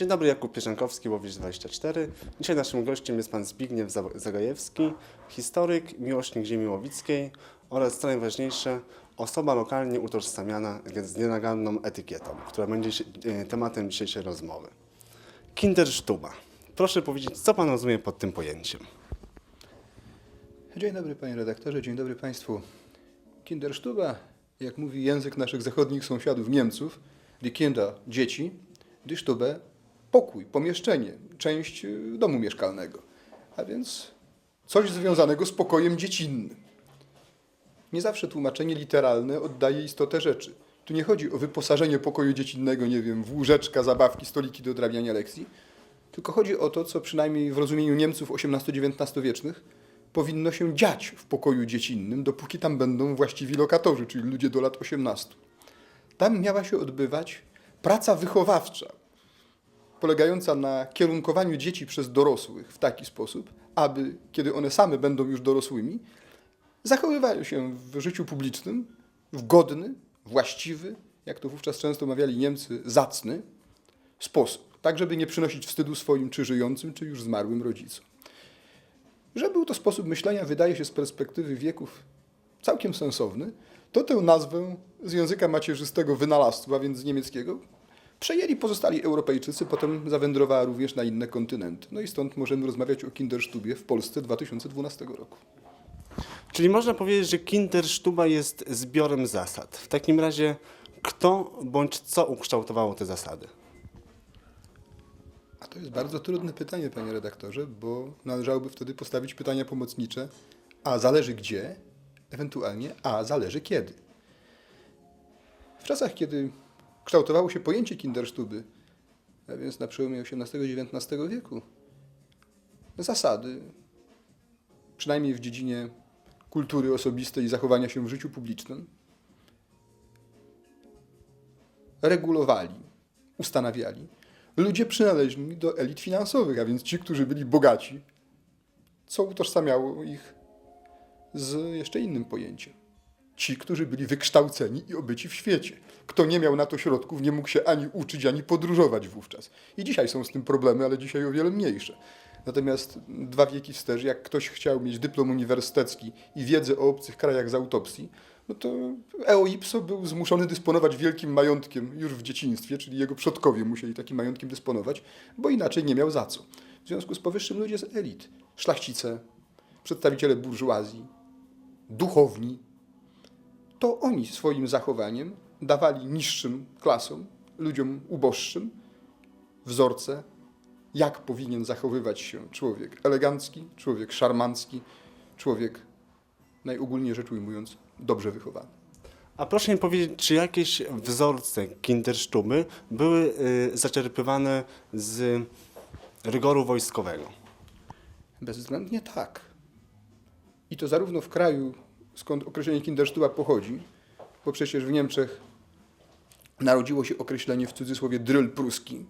Dzień dobry, Jakub Pieszankowski, Łowicz24. Dzisiaj naszym gościem jest pan Zbigniew Za- Zagajewski, historyk, miłośnik ziemi łowickiej oraz, co najważniejsze, osoba lokalnie utożsamiana z nienaganną etykietą, która będzie e, tematem dzisiejszej rozmowy. Kindersztuba. Proszę powiedzieć, co pan rozumie pod tym pojęciem? Dzień dobry panie redaktorze, dzień dobry państwu. Kinderstuba, jak mówi język naszych zachodnich sąsiadów Niemców, die Kinder, dzieci, die Stube, pokój, pomieszczenie, część y, domu mieszkalnego. A więc coś związanego z pokojem dziecinnym. Nie zawsze tłumaczenie literalne oddaje istotę rzeczy. Tu nie chodzi o wyposażenie pokoju dziecinnego, nie wiem, w łóżeczka, zabawki, stoliki do odrabiania lekcji, tylko chodzi o to, co przynajmniej w rozumieniu Niemców XVIII-XIX wiecznych powinno się dziać w pokoju dziecinnym, dopóki tam będą właściwi lokatorzy, czyli ludzie do lat 18. Tam miała się odbywać praca wychowawcza, polegająca na kierunkowaniu dzieci przez dorosłych w taki sposób, aby, kiedy one same będą już dorosłymi, zachowywały się w życiu publicznym w godny, właściwy, jak to wówczas często mawiali Niemcy, zacny sposób, tak żeby nie przynosić wstydu swoim czy żyjącym, czy już zmarłym rodzicom. Że był to sposób myślenia, wydaje się z perspektywy wieków całkiem sensowny, to tę nazwę z języka macierzystego wynalazców, a więc z niemieckiego, przejęli pozostali Europejczycy, potem zawędrowała również na inne kontynenty. No i stąd możemy rozmawiać o Kinderstubie w Polsce 2012 roku. Czyli można powiedzieć, że Kindersztuba jest zbiorem zasad. W takim razie, kto bądź co ukształtowało te zasady? A to jest bardzo trudne pytanie, panie redaktorze, bo należałoby wtedy postawić pytania pomocnicze, a zależy gdzie, ewentualnie a zależy kiedy. W czasach, kiedy kształtowało się pojęcie kindersztuby, a więc na przełomie XVIII i XIX wieku, zasady, przynajmniej w dziedzinie kultury osobistej i zachowania się w życiu publicznym, regulowali, ustanawiali ludzie przynależni do elit finansowych, a więc ci, którzy byli bogaci, co utożsamiało ich z jeszcze innym pojęciem. Ci, którzy byli wykształceni i obyci w świecie. Kto nie miał na to środków, nie mógł się ani uczyć, ani podróżować wówczas. I dzisiaj są z tym problemy, ale dzisiaj o wiele mniejsze. Natomiast dwa wieki wstecz, jak ktoś chciał mieć dyplom uniwersytecki i wiedzę o obcych krajach z autopsji, no to eo ipso był zmuszony dysponować wielkim majątkiem już w dzieciństwie, czyli jego przodkowie musieli takim majątkiem dysponować, bo inaczej nie miał za co. W związku z powyższym ludzie z elit, szlachcice, przedstawiciele burżuazji, duchowni, to oni swoim zachowaniem dawali niższym klasom, ludziom uboższym, wzorce, jak powinien zachowywać się człowiek elegancki, człowiek szarmancki, człowiek, najogólniej rzecz ujmując, dobrze wychowany. A proszę mi powiedzieć, czy jakieś wzorce kindersztuby były y, zaczerpywane z rygoru wojskowego? Bezwzględnie tak. I to zarówno w kraju, skąd określenie Kindersztuba pochodzi, bo przecież w Niemczech narodziło się określenie w cudzysłowie dryl pruski,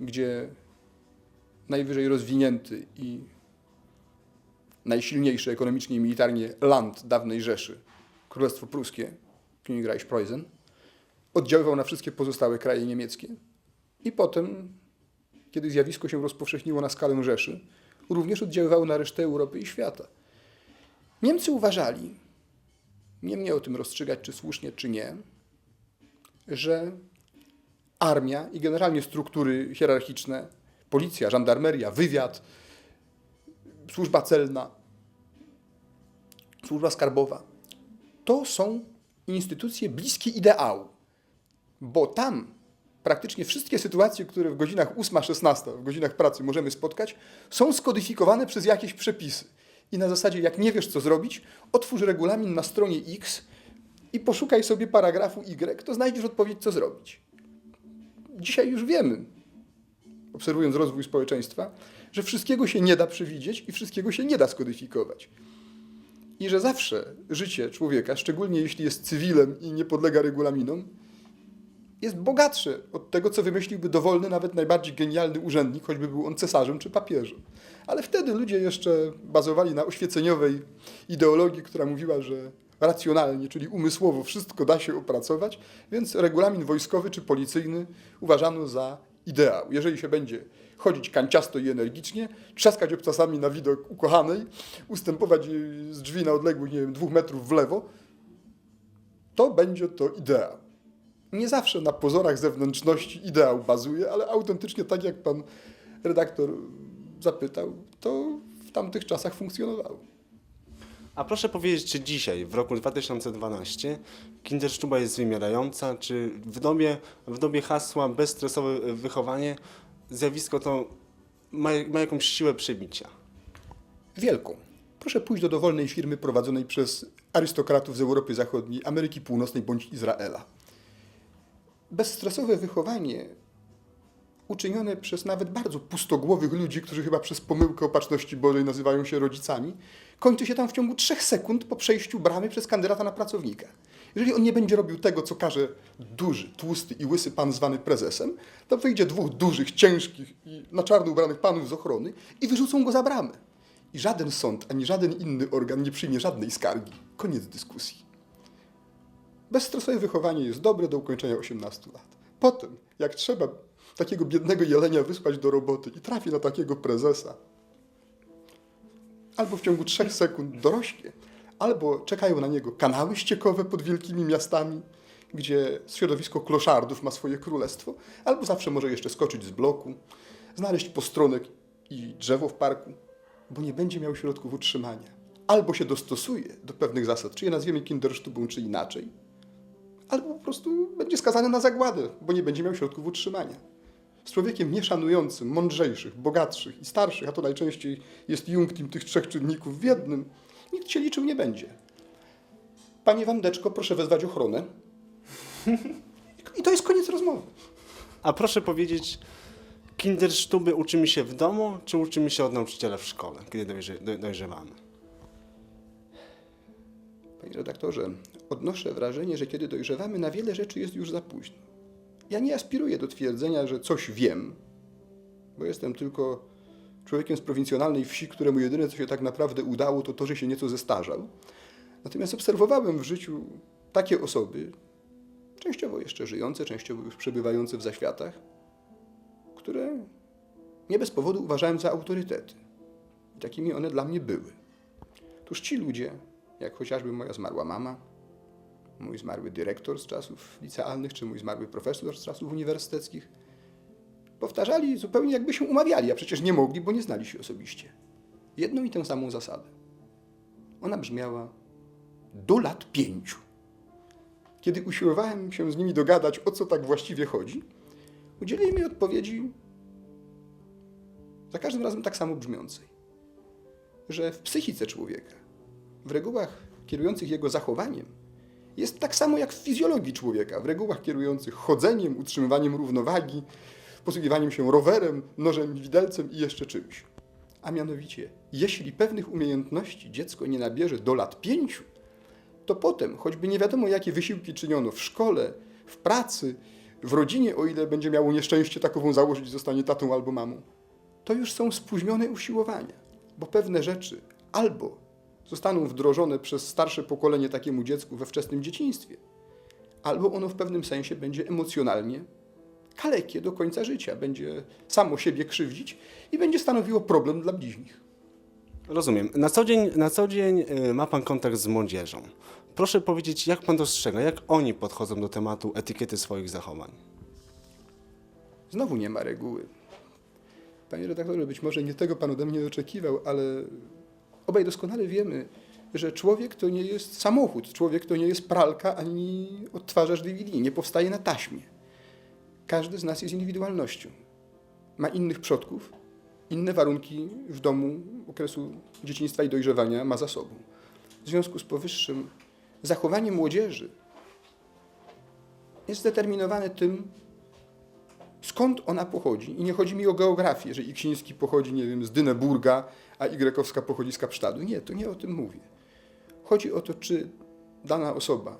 gdzie najwyżej rozwinięty i najsilniejszy ekonomicznie i militarnie land dawnej Rzeszy, Królestwo Pruskie, Königreich Preußen, oddziaływał na wszystkie pozostałe kraje niemieckie. I potem, kiedy zjawisko się rozpowszechniło na skalę Rzeszy, również oddziaływało na resztę Europy i świata. Niemcy uważali, nie mnie o tym rozstrzygać, czy słusznie, czy nie, że armia i generalnie struktury hierarchiczne, policja, żandarmeria, wywiad, służba celna, służba skarbowa, to są instytucje bliskie ideału, bo tam praktycznie wszystkie sytuacje, które w godzinach 8-16, w godzinach pracy możemy spotkać, są skodyfikowane przez jakieś przepisy. I na zasadzie, jak nie wiesz, co zrobić, otwórz regulamin na stronie X i poszukaj sobie paragrafu Y, to znajdziesz odpowiedź, co zrobić. Dzisiaj już wiemy, obserwując rozwój społeczeństwa, że wszystkiego się nie da przewidzieć i wszystkiego się nie da skodyfikować. I że zawsze życie człowieka, szczególnie jeśli jest cywilem i nie podlega regulaminom, jest bogatsze od tego, co wymyśliłby dowolny, nawet najbardziej genialny urzędnik, choćby był on cesarzem czy papieżem. Ale wtedy ludzie jeszcze bazowali na oświeceniowej ideologii, która mówiła, że racjonalnie, czyli umysłowo wszystko da się opracować, więc regulamin wojskowy czy policyjny uważano za ideał. Jeżeli się będzie chodzić kanciasto i energicznie, trzaskać obcasami na widok ukochanej, ustępować z drzwi na odległość, nie wiem, dwóch metrów w lewo, to będzie to ideał. Nie zawsze na pozorach zewnętrzności ideał bazuje, ale autentycznie tak jak pan redaktor zapytał, to w tamtych czasach funkcjonowało. A proszę powiedzieć, czy dzisiaj, w roku 2012, kindersztuba jest wymierająca, czy w dobie, w dobie hasła bezstresowe wychowanie zjawisko to ma, ma jakąś siłę przebicia? Wielką. Proszę pójść do dowolnej firmy prowadzonej przez arystokratów z Europy Zachodniej, Ameryki Północnej bądź Izraela. Bezstresowe wychowanie uczynione przez nawet bardzo pustogłowych ludzi, którzy chyba przez pomyłkę opatrzności Bożej nazywają się rodzicami, kończy się tam w ciągu trzech sekund po przejściu bramy przez kandydata na pracownika. Jeżeli on nie będzie robił tego, co każe duży, tłusty i łysy pan zwany prezesem, to wyjdzie dwóch dużych, ciężkich i na czarno ubranych panów z ochrony i wyrzucą go za bramę. I żaden sąd, ani żaden inny organ nie przyjmie żadnej skargi. Koniec dyskusji. Bezstresowe wychowanie jest dobre do ukończenia 18 lat. Potem, jak trzeba takiego biednego jelenia wysłać do roboty i trafi na takiego prezesa, albo w ciągu trzech sekund dorośnie, albo czekają na niego kanały ściekowe pod wielkimi miastami, gdzie środowisko kloszardów ma swoje królestwo, albo zawsze może jeszcze skoczyć z bloku, znaleźć postronek i drzewo w parku, bo nie będzie miał środków utrzymania. Albo się dostosuje do pewnych zasad, czy je nazwiemy kindersztubą, czy inaczej, albo po prostu będzie skazany na zagładę, bo nie będzie miał środków utrzymania. Z człowiekiem nieszanującym, mądrzejszych, bogatszych i starszych, a to najczęściej jest junktim tych trzech czynników w jednym, nikt się liczył nie będzie. Panie Wandeczko, proszę wezwać ochronę. I to jest koniec rozmowy. A proszę powiedzieć, kindersztuby uczymy się w domu, czy uczymy się od nauczyciela w szkole, kiedy dojrze, do, dojrzewamy? Panie redaktorze, odnoszę wrażenie, że kiedy dojrzewamy, na wiele rzeczy jest już za późno. Ja nie aspiruję do twierdzenia, że coś wiem, bo jestem tylko człowiekiem z prowincjonalnej wsi, któremu jedyne, co się tak naprawdę udało, to to, że się nieco zestarzał. Natomiast obserwowałem w życiu takie osoby, częściowo jeszcze żyjące, częściowo już przebywające w zaświatach, które nie bez powodu uważałem za autorytety. I takimi one dla mnie były. Otóż ci ludzie, jak chociażby moja zmarła mama, mój zmarły dyrektor z czasów licealnych, czy mój zmarły profesor z czasów uniwersyteckich, powtarzali zupełnie jakby się umawiali, a przecież nie mogli, bo nie znali się osobiście. Jedną i tę samą zasadę. Ona brzmiała do lat pięciu. Kiedy usiłowałem się z nimi dogadać, o co tak właściwie chodzi, udzielili mi odpowiedzi za każdym razem tak samo brzmiącej, że w psychice człowieka, w regułach kierujących jego zachowaniem, jest tak samo jak w fizjologii człowieka, w regułach kierujących chodzeniem, utrzymywaniem równowagi, posługiwaniem się rowerem, nożem, widelcem i jeszcze czymś. A mianowicie, jeśli pewnych umiejętności dziecko nie nabierze do lat pięciu, to potem, choćby nie wiadomo jakie wysiłki czyniono w szkole, w pracy, w rodzinie, o ile będzie miało nieszczęście takową założyć, zostanie tatą albo mamą, to już są spóźnione usiłowania, bo pewne rzeczy albo zostaną wdrożone przez starsze pokolenie takiemu dziecku we wczesnym dzieciństwie, albo ono w pewnym sensie będzie emocjonalnie kalekie do końca życia, będzie samo siebie krzywdzić i będzie stanowiło problem dla bliźnich. Rozumiem. Na co dzień, na co dzień y, ma Pan kontakt z młodzieżą. Proszę powiedzieć, jak Pan dostrzega, jak oni podchodzą do tematu etykiety swoich zachowań? Znowu nie ma reguły. Panie redaktorze, być może nie tego pan ode mnie oczekiwał, ale obaj doskonale wiemy, że człowiek to nie jest samochód, człowiek to nie jest pralka ani odtwarzacz DVD, nie powstaje na taśmie. Każdy z nas jest indywidualnością. Ma innych przodków, inne warunki w domu okresu dzieciństwa i dojrzewania ma za sobą. W związku z powyższym zachowanie młodzieży jest zdeterminowane tym, skąd ona pochodzi. I nie chodzi mi o geografię, że Iksiński pochodzi, nie wiem, z Dyneburga, a Y pochodzi z Kapsztadu. Nie, to nie o tym mówię. Chodzi o to, czy dana osoba,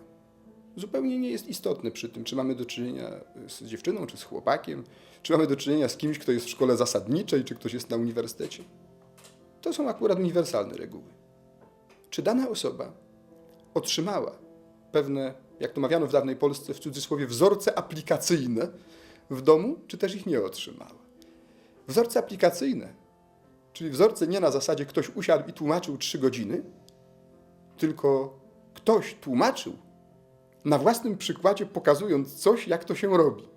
zupełnie nie jest istotne przy tym, czy mamy do czynienia z dziewczyną, czy z chłopakiem, czy mamy do czynienia z kimś, kto jest w szkole zasadniczej, czy ktoś jest na uniwersytecie. To są akurat uniwersalne reguły. Czy dana osoba otrzymała pewne, jak to mawiano w dawnej Polsce, w cudzysłowie, wzorce aplikacyjne w domu, czy też ich nie otrzymała. Wzorce aplikacyjne, czyli wzorce nie na zasadzie ktoś usiadł i tłumaczył trzy godziny, tylko ktoś tłumaczył na własnym przykładzie, pokazując coś, jak to się robi.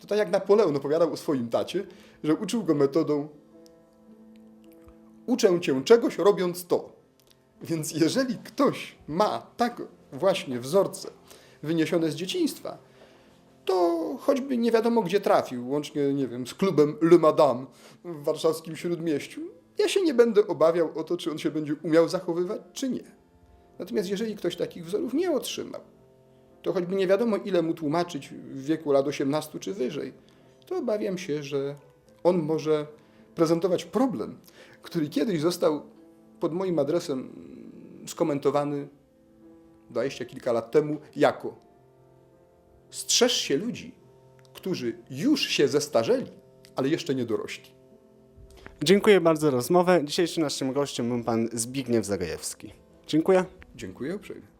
To tak jak Napoleon opowiadał o swoim tacie, że uczył go metodą uczę cię czegoś robiąc to. Więc jeżeli ktoś ma tak właśnie wzorce wyniesione z dzieciństwa, to choćby nie wiadomo gdzie trafił, łącznie, nie wiem, z klubem Le Madame w warszawskim Śródmieściu, ja się nie będę obawiał o to, czy on się będzie umiał zachowywać, czy nie. Natomiast jeżeli ktoś takich wzorów nie otrzymał, to choćby nie wiadomo ile mu tłumaczyć w wieku lat 18 czy wyżej, to obawiam się, że on może prezentować problem, który kiedyś został pod moim adresem skomentowany dwadzieścia kilka lat temu jako strzeż się ludzi, którzy już się zestarzeli, ale jeszcze nie dorośli. Dziękuję bardzo za rozmowę. Dzisiejszym naszym gościem był pan Zbigniew Zagajewski. Dziękuję. Dziękuję uprzejmie.